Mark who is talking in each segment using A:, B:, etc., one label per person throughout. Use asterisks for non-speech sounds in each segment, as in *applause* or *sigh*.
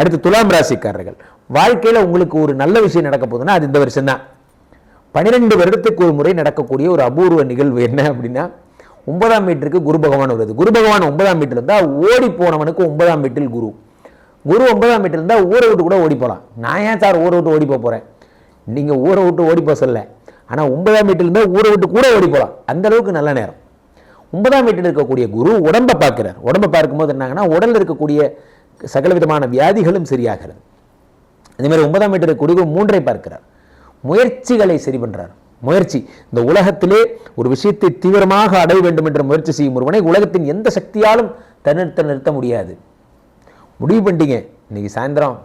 A: அடுத்து துலாம் ராசிக்காரர்கள் வாழ்க்கையில் உங்களுக்கு ஒரு நல்ல விஷயம் நடக்க போகுதுன்னா அது இந்த வருஷம் தான் பன்னிரெண்டு வருடத்துக்கு ஒரு முறை நடக்கக்கூடிய ஒரு அபூர்வ நிகழ்வு என்ன அப்படின்னா ஒன்பதாம் வீட்டிற்கு குரு பகவான் வருது குரு பகவான் ஒன்பதாம் வீட்டில் இருந்தால் ஓடி போனவனுக்கு ஒன்பதாம் வீட்டில் குரு குரு ஒன்பதாம் வீட்டில் இருந்தால் ஊரை விட்டு கூட ஓடி போகலாம் நான் ஏன் சார் ஊரை விட்டு ஓடி போக போகிறேன் நீங்கள் ஊரை விட்டு ஓடி போக சொல்ல ஆனால் ஒன்பதாம் வீட்டில் இருந்தால் ஊரை விட்டு கூட ஓடி போகலாம் அந்த அளவுக்கு நல்ல நேரம் ஒன்பதாம் வீட்டில் இருக்கக்கூடிய குரு உடம்பை பார்க்குறார் உடம்பை பார்க்கும்போது என்னாங்கன்னா உடலில் இருக்கக்கூடிய சகல விதமான வியாதிகளும் சரியாகிறது அதேமாதிரி ஒன்பதாம் வீட்டில் கொடுக்கும் மூன்றை பார்க்கிறார் முயற்சிகளை சரி பண்ணுறார் முயற்சி இந்த உலகத்திலே ஒரு விஷயத்தை தீவிரமாக அடைய வேண்டும் என்ற முயற்சி செய்யும் ஒருவனை உலகத்தின் எந்த சக்தியாலும் தன்னிறுத்த நிறுத்த முடியாது முடிவு பண்ணிட்டீங்க இன்னைக்கு சாயந்தரம்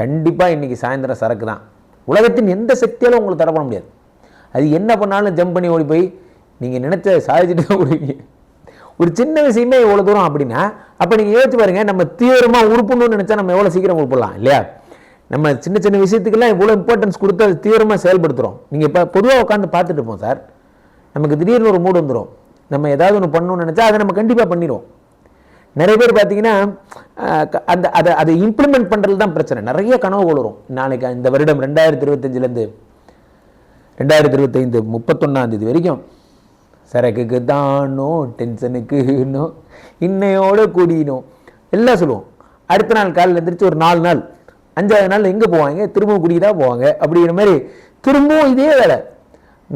A: கண்டிப்பாக இன்றைக்கி சாயந்தரம் சரக்கு தான் உலகத்தின் எந்த சக்தியாலும் உங்களுக்கு தரப்பட பண்ண முடியாது அது என்ன பண்ணாலும் ஜம்ப் பண்ணி ஓடி போய் நீங்கள் நினைச்ச சாதிச்சுட்டு தான் கொடுப்பீங்க ஒரு சின்ன விஷயமே இவ்வளோ தூரம் அப்படின்னா அப்போ நீங்கள் யோசிச்சு பாருங்கள் நம்ம தீவிரமாக உறுப்பணும்னு நினச்சா நம்ம எவ்வளோ சீக்கிரம் உறுப்பிடலாம் இல்லையா நம்ம சின்ன சின்ன விஷயத்துக்கெல்லாம் இவ்வளோ இம்பார்ட்டன்ஸ் கொடுத்து அது தீவிரமாக செயல்படுத்துகிறோம் நீங்கள் இப்போ பொதுவாக உட்காந்து பார்த்துட்டு இருப்போம் சார் நமக்கு திடீர்னு ஒரு மூடு வந்துடும் நம்ம ஏதாவது ஒன்று பண்ணணும்னு நினச்சா அதை நம்ம கண்டிப்பாக பண்ணிடுவோம் நிறைய பேர் பார்த்தீங்கன்னா அந்த அதை அதை இம்ப்ளிமெண்ட் பண்ணுறது தான் பிரச்சனை நிறைய கனவு கொள்கிறோம் நாளைக்கு இந்த வருடம் ரெண்டாயிரத்தி இருபத்தஞ்சிலேருந்து ரெண்டாயிரத்தி இருபத்தைந்து முப்பத்தொன்னாந்தேதி வரைக்கும் சரக்குக்கு தானோ டென்ஷனுக்கு இன்னோ இன்னையோட கூடினோம் எல்லாம் சொல்லுவோம் அடுத்த நாள் காலையில் எழுந்திரிச்சு ஒரு நாலு நாள் அஞ்சாவது நாள் எங்கே போவாங்க திரும்பவும் குடிக்கு தான் போவாங்க அப்படிங்கிற மாதிரி திரும்பவும் இதே வேலை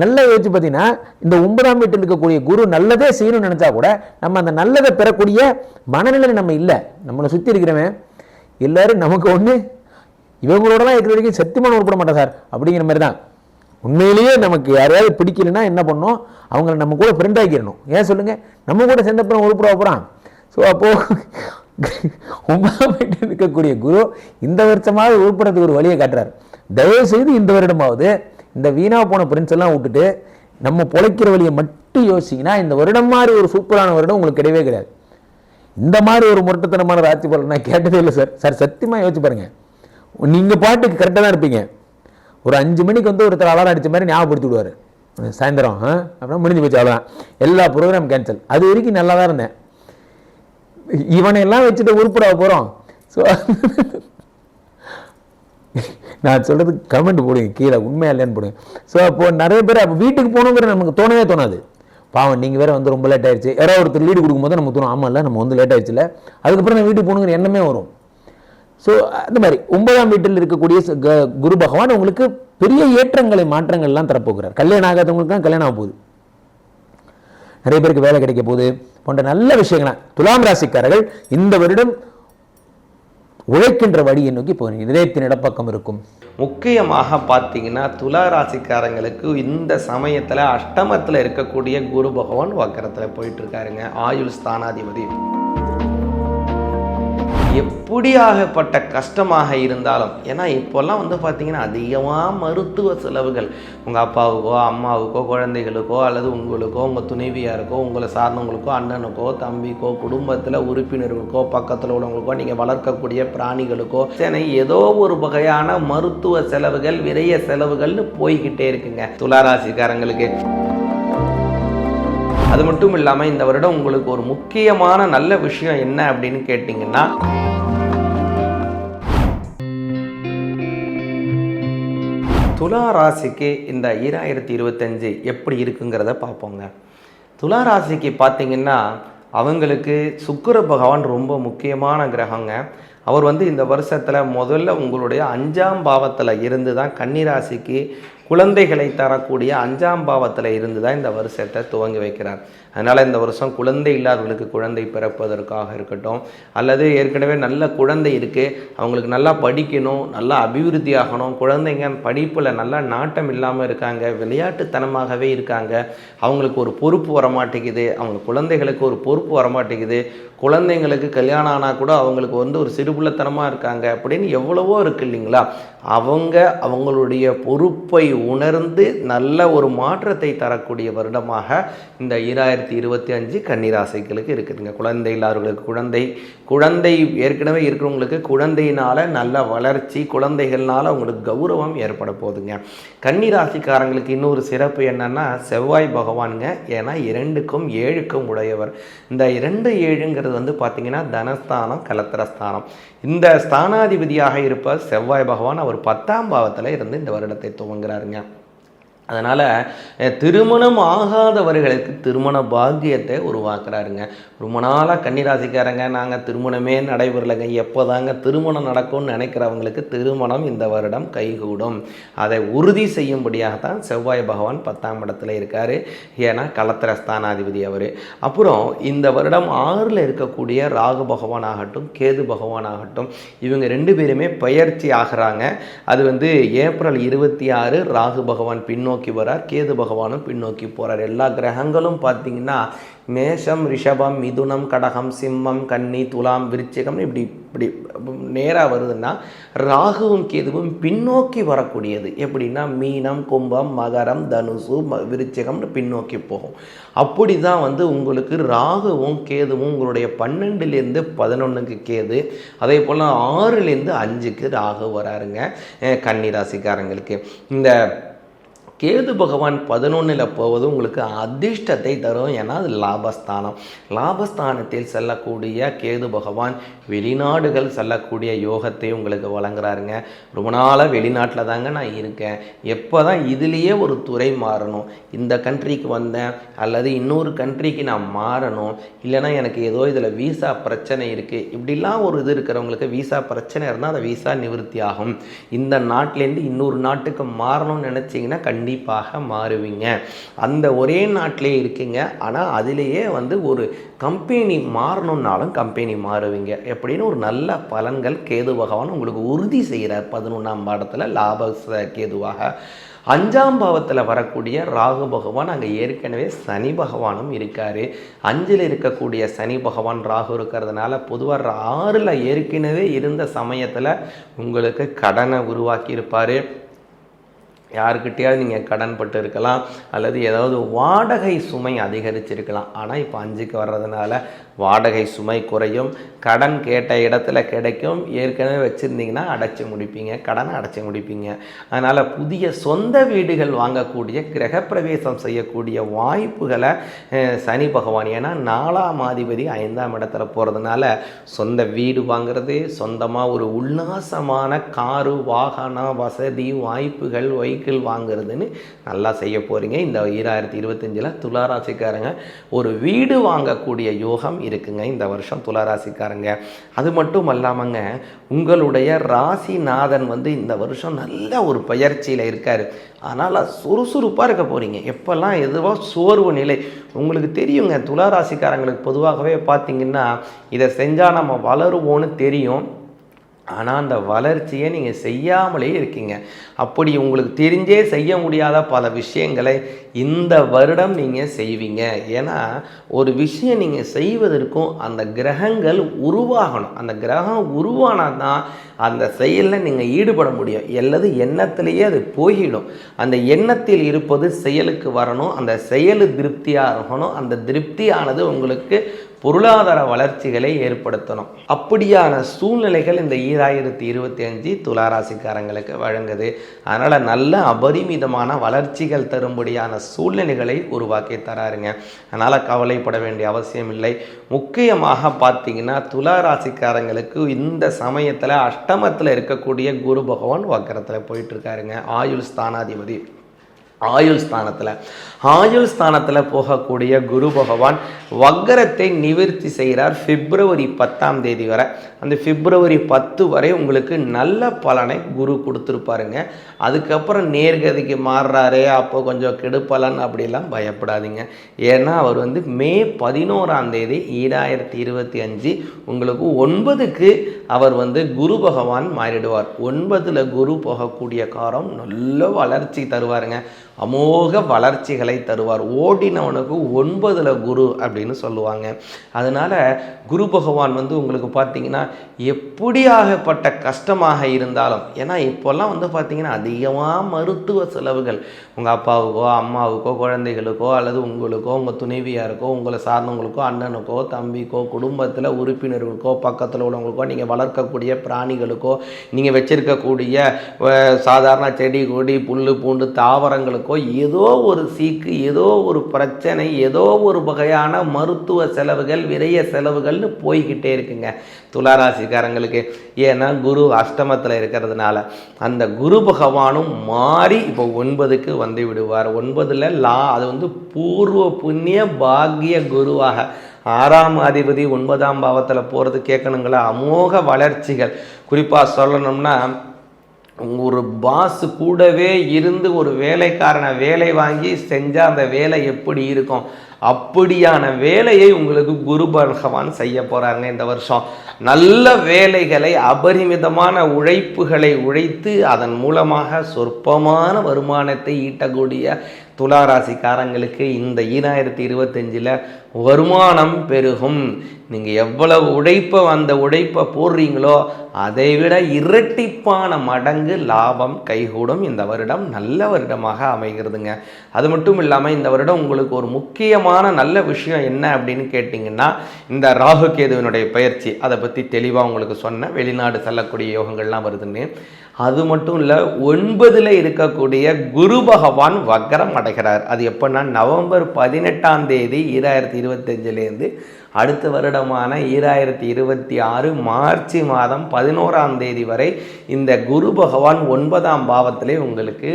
A: நல்லா யோசிச்சு பார்த்தீங்கன்னா இந்த ஒன்பதாம் வீட்டில் இருக்கக்கூடிய குரு நல்லதே செய்யணும்னு நினச்சா கூட நம்ம அந்த நல்லதை பெறக்கூடிய மனநிலை நம்ம இல்லை நம்மளை சுற்றி இருக்கிறவன் எல்லோரும் நமக்கு ஒன்று இவங்களோட தான் இருக்கிற வரைக்கும் சத்தியமான உருப்பட மாட்டேன் சார் அப்படிங்கிற மாதிரி தான் உண்மையிலேயே நமக்கு யாரையாவது பிடிக்கலைன்னா என்ன பண்ணோம் அவங்கள நம்ம கூட ஃப்ரெண்ட் ஆக்கிடணும் ஏன் சொல்லுங்கள் நம்ம கூட சேர்ந்தப்புறம் உருப்புட போகிறான் ஸோ அப்போது *laughs* உமாவிட்டு இருக்கக்கூடிய குரு இந்த வருஷமாவது உருப்படுறதுக்கு ஒரு வழியை காட்டுறாரு தயவு செய்து இந்த வருடமாவது இந்த வீணாக போன பிரின்ஸ் எல்லாம் விட்டுட்டு நம்ம பிழைக்கிற வழியை மட்டும் யோசிச்சிங்கன்னா இந்த வருடம் மாதிரி ஒரு சூப்பரான வருடம் உங்களுக்கு கிடையவே கிடையாது இந்த மாதிரி ஒரு முரட்டத்தனமான ராசி பலன் நான் கேட்டதே இல்லை சார் சார் சத்தியமாக யோசிச்சு பாருங்கள் நீங்கள் பாட்டுக்கு கரெக்டாக தான் இருப்பீங்க ஒரு அஞ்சு மணிக்கு வந்து ஒருத்தர் அலாரம் அடித்த மாதிரி ஞாபகப்படுத்தி விடுவார் சாயந்தரம் அப்படின்னா முடிஞ்சு போச்சு அவ்வளோதான் எல்லா ப்ரோக்ராம் கேன்சல் அது வரைக்கும் நல்லா தான் இருந்தேன் இவனையெல்லாம் வச்சுட்டு உருப்படாக போகிறோம் ஸோ நான் சொல்கிறது கமெண்ட் போடுங்க கீழே உண்மையாக இல்லைன்னு போடுங்க ஸோ அப்போ நிறைய பேர் அப்போ வீட்டுக்கு போகணுங்கிற நமக்கு தோணவே தோணாது பாவம் நீங்கள் வேறு வந்து ரொம்ப லேட் ஆயிடுச்சு யாரோ ஒருத்தர் லீடு கொடுக்கும்போது நமக்கு தோணும் ஆமாம் இல்லை நம்ம வந்து லேட் இல்லை அதுக்கப்புறம் நான் வீட்டுக்கு போகணுங்கிற எண்ணமே வரும் ஸோ அந்த மாதிரி ஒன்பதாம் வீட்டில் இருக்கக்கூடிய குரு பகவான் உங்களுக்கு பெரிய ஏற்றங்களை மாற்றங்கள்லாம் தரப்போகிறார் கல்யாணம் ஆகாதவங்களுக்கு தான் கல்யாணம் ஆக போகுது நிறைய பேருக்கு வேலை கிடைக்க போகுது போன்ற நல்ல விஷயங்களாக துலாம் ராசிக்காரர்கள் இந்த வருடம் உழைக்கின்ற வழியை நோக்கி போகிறீங்க இதயத்தின் இடப்பக்கம் இருக்கும் முக்கியமாக பார்த்தீங்கன்னா துலா ராசிக்காரங்களுக்கு இந்த சமயத்தில் அஷ்டமத்தில் இருக்கக்கூடிய குரு பகவான் வக்கரத்தில் இருக்காருங்க ஆயுள் ஸ்தானாதிபதி எப்படியாகப்பட்ட கஷ்டமாக இருந்தாலும் ஏன்னா இப்போல்லாம் வந்து பார்த்திங்கன்னா அதிகமாக மருத்துவ செலவுகள் உங்கள் அப்பாவுக்கோ அம்மாவுக்கோ குழந்தைகளுக்கோ அல்லது உங்களுக்கோ உங்கள் துணைவியாருக்கோ உங்களை சார்ந்தவங்களுக்கோ அண்ணனுக்கோ தம்பிக்கோ குடும்பத்தில் உறுப்பினர்களுக்கோ பக்கத்தில் உள்ளவங்களுக்கோ நீங்கள் வளர்க்கக்கூடிய பிராணிகளுக்கோ சேனை ஏதோ ஒரு வகையான மருத்துவ செலவுகள் விரைய செலவுகள்னு போய்கிட்டே இருக்குங்க துளாராசிக்காரங்களுக்கு அது மட்டும் இல்லாமல் இந்த வருடம் உங்களுக்கு ஒரு முக்கியமான நல்ல விஷயம் என்ன அப்படின்னு கேட்டிங்கன்னா துலா ராசிக்கு இந்த ஈராயிரத்தி இருபத்தஞ்சு எப்படி இருக்குங்கிறத பார்ப்போங்க துலா ராசிக்கு பார்த்தீங்கன்னா அவங்களுக்கு சுக்கர பகவான் ரொம்ப முக்கியமான கிரகங்க அவர் வந்து இந்த வருஷத்தில் முதல்ல உங்களுடைய அஞ்சாம் பாவத்தில் இருந்து தான் கன்னிராசிக்கு குழந்தைகளை தரக்கூடிய அஞ்சாம் பாவத்தில் இருந்து தான் இந்த வருஷத்தை துவங்கி வைக்கிறார் அதனால் இந்த வருஷம் குழந்தை இல்லாதவர்களுக்கு குழந்தை பிறப்பதற்காக இருக்கட்டும் அல்லது ஏற்கனவே நல்ல குழந்தை இருக்குது அவங்களுக்கு நல்லா படிக்கணும் நல்லா அபிவிருத்தி ஆகணும் குழந்தைங்க படிப்பில் நல்லா நாட்டம் இல்லாமல் இருக்காங்க விளையாட்டுத்தனமாகவே இருக்காங்க அவங்களுக்கு ஒரு பொறுப்பு வரமாட்டேங்குது அவங்க குழந்தைகளுக்கு ஒரு பொறுப்பு வரமாட்டேங்குது குழந்தைங்களுக்கு கல்யாணம் ஆனால் கூட அவங்களுக்கு வந்து ஒரு சிறுபுள்ளத்தனமாக இருக்காங்க அப்படின்னு எவ்வளவோ இருக்குது இல்லைங்களா அவங்க அவங்களுடைய பொறுப்பை உணர்ந்து நல்ல ஒரு மாற்றத்தை தரக்கூடிய வருடமாக இந்த ஈராயிரத்தி இருபத்தி அஞ்சு கன்னிராசைகளுக்கு இருக்குதுங்க குழந்தை இல்லாதவர்களுக்கு குழந்தை குழந்தை ஏற்கனவே இருக்கிறவங்களுக்கு குழந்தையினால் நல்ல வளர்ச்சி குழந்தைகள்னால் அவங்களுக்கு கௌரவம் ஏற்பட போகுதுங்க கன்னிராசிக்காரங்களுக்கு இன்னொரு சிறப்பு என்னென்னா செவ்வாய் பகவானுங்க ஏன்னா இரண்டுக்கும் ஏழுக்கும் உடையவர் இந்த இரண்டு ஏழுங்கிறது வந்து பார்த்திங்கன்னா தனஸ்தானம் கலத்திரஸ்தானம் இந்த ஸ்தானாதிபதியாக இருப்ப செவ்வாய் பகவான் அவர் பத்தாம் பாவத்தில் இருந்து இந்த வருடத்தை துவங்குறார் ngập அதனால் திருமணம் ஆகாதவர்களுக்கு திருமண பாக்கியத்தை உருவாக்குறாருங்க ரொம்ப நாளாக கன்னிராசிக்காரங்க நாங்கள் திருமணமே நடைபெறலைங்க எப்போ தாங்க திருமணம் நடக்கும்னு நினைக்கிறவங்களுக்கு திருமணம் இந்த வருடம் கைகூடும் அதை உறுதி செய்யும்படியாக தான் செவ்வாய் பகவான் பத்தாம் இடத்துல இருக்கார் ஏன்னா களத்திர ஸ்தானாதிபதி அவர் அப்புறம் இந்த வருடம் ஆறில் இருக்கக்கூடிய ராகு பகவான் ஆகட்டும் கேது பகவான் ஆகட்டும் இவங்க ரெண்டு பேருமே பயிற்சி ஆகிறாங்க அது வந்து ஏப்ரல் இருபத்தி ஆறு ராகு பகவான் பின்னோக்கி முன்னோக்கி வரார் கேது பகவானும் பின்னோக்கி போகிறார் எல்லா கிரகங்களும் பார்த்தீங்கன்னா மேஷம் ரிஷபம் மிதுனம் கடகம் சிம்மம் கன்னி துலாம் விருச்சிகம் இப்படி இப்படி நேராக வருதுன்னா ராகுவும் கேதுவும் பின்னோக்கி வரக்கூடியது எப்படின்னா மீனம் கும்பம் மகரம் தனுசு விருச்சிகம்னு பின்னோக்கி போகும் அப்படி தான் வந்து உங்களுக்கு ராகுவும் கேதுவும் உங்களுடைய பன்னெண்டுலேருந்து பதினொன்றுக்கு கேது அதே போல் ஆறுலேருந்து அஞ்சுக்கு ராகு வராருங்க கன்னிராசிக்காரங்களுக்கு இந்த கேது பகவான் பதினொன்றில் போவது உங்களுக்கு அதிர்ஷ்டத்தை தரும் ஏன்னா அது லாபஸ்தானம் லாபஸ்தானத்தில் செல்லக்கூடிய கேது பகவான் வெளிநாடுகள் செல்லக்கூடிய யோகத்தை உங்களுக்கு வழங்குறாருங்க ரொம்ப நாளாக வெளிநாட்டில் தாங்க நான் இருக்கேன் எப்போ தான் இதுலேயே ஒரு துறை மாறணும் இந்த கண்ட்ரிக்கு வந்தேன் அல்லது இன்னொரு கண்ட்ரிக்கு நான் மாறணும் இல்லைனா எனக்கு ஏதோ இதில் விசா பிரச்சனை இருக்குது இப்படிலாம் ஒரு இது இருக்கிறவங்களுக்கு விசா பிரச்சனை இருந்தால் அந்த விசா நிவர்த்தி ஆகும் இந்த நாட்டிலேருந்து இன்னொரு நாட்டுக்கு மாறணும்னு நினச்சிங்கன்னா கண்டிப்பாக கண்டிப்பாக மாறுவீங்க அந்த ஒரே நாட்டிலே இருக்கீங்க ஆனால் அதிலேயே வந்து ஒரு கம்பெனி மாறணும்னாலும் கம்பெனி மாறுவீங்க எப்படின்னு ஒரு நல்ல பலன்கள் கேது பகவான் உங்களுக்கு உறுதி செய்கிறார் பதினொன்றாம் பாடத்தில் லாப கேதுவாக அஞ்சாம் பாவத்தில் வரக்கூடிய ராகு பகவான் அங்கே ஏற்கனவே சனி பகவானும் இருக்கார் அஞ்சில் இருக்கக்கூடிய சனி பகவான் ராகு இருக்கிறதுனால பொதுவாக ஆறில் ஏற்கனவே இருந்த சமயத்தில் உங்களுக்கு கடனை உருவாக்கியிருப்பார் யாருக்கிட்டேயாவது நீங்கள் கடன்பட்டு இருக்கலாம் அல்லது ஏதாவது வாடகை சுமை அதிகரிச்சிருக்கலாம் ஆனால் இப்போ அஞ்சுக்கு வர்றதுனால வாடகை சுமை குறையும் கடன் கேட்ட இடத்துல கிடைக்கும் ஏற்கனவே வச்சுருந்தீங்கன்னா அடைச்சி முடிப்பீங்க கடனை அடைச்சி முடிப்பீங்க அதனால் புதிய சொந்த வீடுகள் வாங்கக்கூடிய கிரகப்பிரவேசம் செய்யக்கூடிய வாய்ப்புகளை சனி பகவான் ஏன்னா நாலாம் ஆதிபதி ஐந்தாம் இடத்துல போகிறதுனால சொந்த வீடு வாங்கிறது சொந்தமாக ஒரு உல்லாசமான காரு வாகனம் வசதி வாய்ப்புகள் ஒய் வெஹிக்கிள் வாங்குறதுன்னு நல்லா செய்ய போகிறீங்க இந்த ஈராயிரத்தி இருபத்தஞ்சில் துளாராசிக்காரங்க ஒரு வீடு வாங்கக்கூடிய யோகம் இருக்குங்க இந்த வருஷம் துளாராசிக்காரங்க அது மட்டும் அல்லாமங்க உங்களுடைய ராசிநாதன் வந்து இந்த வருஷம் நல்ல ஒரு பயிற்சியில் இருக்கார் அதனால் சுறுசுறுப்பாக இருக்க போகிறீங்க எப்போல்லாம் எதுவாக சோர்வு நிலை உங்களுக்கு தெரியுங்க துளாராசிக்காரங்களுக்கு பொதுவாகவே பார்த்திங்கன்னா இதை செஞ்சால் நம்ம வளருவோன்னு தெரியும் ஆனால் அந்த வளர்ச்சியை நீங்கள் செய்யாமலே இருக்கீங்க அப்படி உங்களுக்கு தெரிஞ்சே செய்ய முடியாத பல விஷயங்களை இந்த வருடம் நீங்கள் செய்வீங்க ஏன்னா ஒரு விஷயம் நீங்கள் செய்வதற்கும் அந்த கிரகங்கள் உருவாகணும் அந்த கிரகம் உருவானால் தான் அந்த செயலில் நீங்கள் ஈடுபட முடியும் அல்லது எண்ணத்திலேயே அது போயிடும் அந்த எண்ணத்தில் இருப்பது செயலுக்கு வரணும் அந்த செயலு திருப்தியாக இருக்கணும் அந்த திருப்தியானது உங்களுக்கு பொருளாதார வளர்ச்சிகளை ஏற்படுத்தணும் அப்படியான சூழ்நிலைகள் இந்த ஈராயிரத்தி இருபத்தி அஞ்சு துளாராசிக்காரங்களுக்கு வழங்குது அதனால் நல்ல அபரிமிதமான வளர்ச்சிகள் தரும்படியான சூழ்நிலைகளை உருவாக்கி தராருங்க அதனால் கவலைப்பட வேண்டிய அவசியம் இல்லை முக்கியமாக பார்த்தீங்கன்னா துளாராசிக்காரங்களுக்கு இந்த சமயத்தில் அஷ்டமத்தில் இருக்கக்கூடிய குரு பகவான் வக்கரத்தில் போயிட்டுருக்காருங்க ஆயுள் ஸ்தானாதிபதி ஆயுள் ஸ்தானத்தில் ஆயுள் ஸ்தானத்தில் போகக்கூடிய குரு பகவான் வக்கரத்தை நிவர்த்தி செய்கிறார் பிப்ரவரி பத்தாம் தேதி வரை அந்த பிப்ரவரி பத்து வரை உங்களுக்கு நல்ல பலனை குரு கொடுத்துருப்பாருங்க அதுக்கப்புறம் நேர்கதிக்கு மாறுறாரு அப்போ கொஞ்சம் கெடுப்பலன் அப்படிலாம் பயப்படாதீங்க ஏன்னா அவர் வந்து மே பதினோராம் தேதி ஈராயிரத்தி இருபத்தி அஞ்சு உங்களுக்கு ஒன்பதுக்கு அவர் வந்து குரு பகவான் மாறிடுவார் ஒன்பதில் குரு போகக்கூடிய காரம் நல்ல வளர்ச்சி தருவாருங்க அமோக வளர்ச்சிகளை தருவார் ஓடினவனுக்கு ஒன்பதில் குரு அப்படின்னு சொல்லுவாங்க அதனால் குரு பகவான் வந்து உங்களுக்கு பார்த்திங்கன்னா எப்படியாகப்பட்ட கஷ்டமாக இருந்தாலும் ஏன்னா இப்போல்லாம் வந்து பார்த்திங்கன்னா அதிகமாக மருத்துவ செலவுகள் உங்கள் அப்பாவுக்கோ அம்மாவுக்கோ குழந்தைகளுக்கோ அல்லது உங்களுக்கோ உங்கள் துணைவியாருக்கோ உங்களை சார்ந்தவங்களுக்கோ அண்ணனுக்கோ தம்பிக்கோ குடும்பத்தில் உறுப்பினர்களுக்கோ பக்கத்தில் உள்ளவங்களுக்கோ நீங்கள் வளர்க்கக்கூடிய பிராணிகளுக்கோ நீங்கள் வச்சிருக்கக்கூடிய சாதாரண செடி கொடி புல் பூண்டு தாவரங்களுக்கோ இருக்கோ ஏதோ ஒரு சீக்கு ஏதோ ஒரு பிரச்சனை ஏதோ ஒரு வகையான மருத்துவ செலவுகள் விரைய செலவுகள்னு போய்கிட்டே இருக்குங்க துளாராசிக்காரங்களுக்கு ஏன்னா குரு அஷ்டமத்தில் இருக்கிறதுனால அந்த குரு பகவானும் மாறி இப்போ ஒன்பதுக்கு வந்து விடுவார் ஒன்பதில் லா அது வந்து பூர்வ புண்ணிய பாக்கிய குருவாக ஆறாம் அதிபதி ஒன்பதாம் பாவத்தில் போகிறது கேட்கணுங்களா அமோக வளர்ச்சிகள் குறிப்பாக சொல்லணும்னா ஒரு பாஸ் கூடவே இருந்து ஒரு வேலைக்காரனை வேலை வாங்கி செஞ்சால் அந்த வேலை எப்படி இருக்கும் அப்படியான வேலையை உங்களுக்கு குரு பகவான் செய்ய போகிறாங்க இந்த வருஷம் நல்ல வேலைகளை அபரிமிதமான உழைப்புகளை உழைத்து அதன் மூலமாக சொற்பமான வருமானத்தை ஈட்டக்கூடிய துலா ராசிக்காரங்களுக்கு இந்த ஈராயிரத்தி இருபத்தஞ்சில் வருமானம் பெருகும் நீங்கள் எவ்வளவு உழைப்பை அந்த உழைப்பை போடுறீங்களோ அதை விட இரட்டிப்பான மடங்கு லாபம் கைகூடும் இந்த வருடம் நல்ல வருடமாக அமைகிறதுங்க அது மட்டும் இல்லாமல் இந்த வருடம் உங்களுக்கு ஒரு முக்கியமான நல்ல விஷயம் என்ன அப்படின்னு கேட்டிங்கன்னா இந்த ராகு கேதுவினுடைய பயிற்சி அதை பற்றி தெளிவாக உங்களுக்கு சொன்ன வெளிநாடு செல்லக்கூடிய யோகங்கள்லாம் வருதுன்னு அது மட்டும் இல்லை ஒன்பதில் இருக்கக்கூடிய குரு பகவான் வக்கரம் அடைகிறார் அது எப்போன்னா நவம்பர் பதினெட்டாம் தேதி ஈராயிரத்தி இருபத்தஞ்சிலேருந்து அடுத்த வருடமான ஈராயிரத்தி இருபத்தி ஆறு மார்ச் மாதம் பதினோராம் தேதி வரை இந்த குரு பகவான் ஒன்பதாம் பாவத்திலே உங்களுக்கு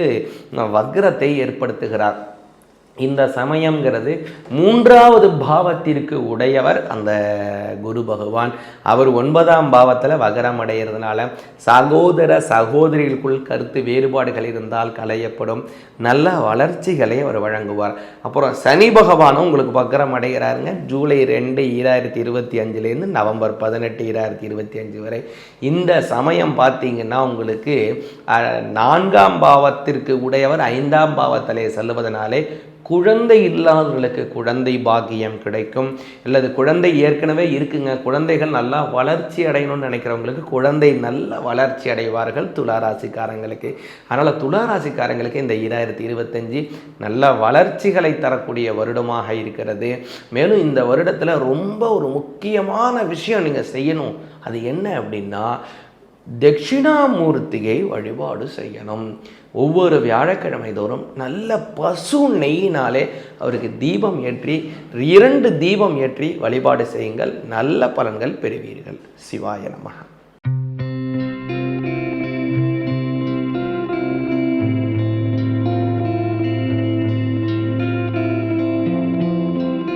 A: வக்ரத்தை ஏற்படுத்துகிறார் இந்த சமயங்கிறது மூன்றாவது பாவத்திற்கு உடையவர் அந்த குரு பகவான் அவர் ஒன்பதாம் பாவத்தில் வகரம் அடைகிறதுனால சகோதர சகோதரிகளுக்குள் கருத்து வேறுபாடுகள் இருந்தால் களையப்படும் நல்ல வளர்ச்சிகளை அவர் வழங்குவார் அப்புறம் சனி பகவானும் உங்களுக்கு வக்கரம் அடைகிறாருங்க ஜூலை ரெண்டு ஈராயிரத்தி இருபத்தி அஞ்சுலேருந்து நவம்பர் பதினெட்டு ஈராயிரத்தி இருபத்தி அஞ்சு வரை இந்த சமயம் பார்த்தீங்கன்னா உங்களுக்கு நான்காம் பாவத்திற்கு உடையவர் ஐந்தாம் பாவத்திலே செல்லுவதனாலே குழந்தை இல்லாதவர்களுக்கு குழந்தை பாக்கியம் கிடைக்கும் அல்லது குழந்தை ஏற்கனவே இருக்குங்க குழந்தைகள் நல்லா வளர்ச்சி அடையணும்னு நினைக்கிறவங்களுக்கு குழந்தை நல்ல வளர்ச்சி அடைவார்கள் துளாராசிக்காரங்களுக்கு அதனால் துளாராசிக்காரங்களுக்கு இந்த இரண்டாயிரத்தி இருபத்தஞ்சி நல்ல வளர்ச்சிகளை தரக்கூடிய வருடமாக இருக்கிறது மேலும் இந்த வருடத்தில் ரொம்ப ஒரு முக்கியமான விஷயம் நீங்கள் செய்யணும் அது என்ன அப்படின்னா தட்சிணாமூர்த்தியை வழிபாடு செய்யணும் ஒவ்வொரு வியாழக்கிழமை தோறும் நல்ல பசு நெய்யினாலே அவருக்கு தீபம் ஏற்றி இரண்டு தீபம் ஏற்றி வழிபாடு செய்யுங்கள் நல்ல பலன்கள் பெறுவீர்கள் சிவாய நமகா